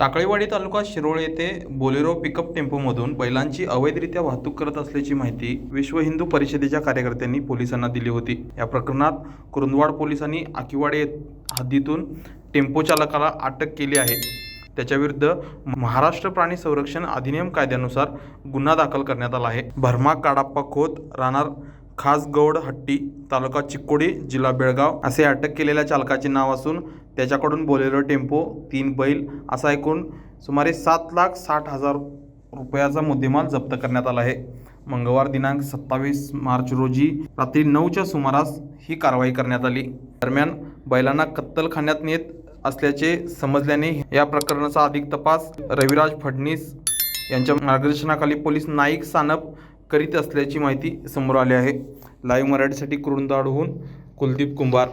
टाकळीवाडी तालुका शिरोळ येथे Bolero pickup टेम्पोमधून बैलांची अवैधरित्या वाहतूक करत असल्याची माहिती विश्व हिंदू परिषदेच्या कार्यकर्त्यांनी पोलिसांना दिली होती. या प्रकरणात कुरुंदवाड पोलिसांनी आकिवाडे हद्दीतून टेम्पो चालकाला अटक केली आहे. त्याच्याविरुद्ध महाराष्ट्र प्राणी संरक्षण अधिनियम कायद्यानुसार गुन्हा दाखल करण्यात आला आहे. भरमा काडाप्पा खोत राहणार खासगौड हट्टी तालुका चिक्कोडी जिल्हा बेळगाव असे अटक केलेल्या चालकाचे नाव असून त्याच्याकडून बोलेरो टेम्पो तीन बैल असा एकूण सुमारे सात लाख साठ हजार रुपयाचा मुद्देमाल जप्त करण्यात आला आहे. मंगळवार दिनांक सत्तावीस मार्च रोजी रात्री नऊच्या सुमारास ही कारवाई करण्यात आली. दरम्यान बैलांना कत्तलखान्यात नेत असल्याचे समजल्याने या प्रकरणाचा अधिक तपास रविराज फडणीस यांच्या मार्गदर्शनाखाली पोलीस नाईक सानप करीत असल्याची माहिती समोर आली आहे. लाईव्ह मराठीसाठी कुरुंदाडहून कुलदीप कुंभार.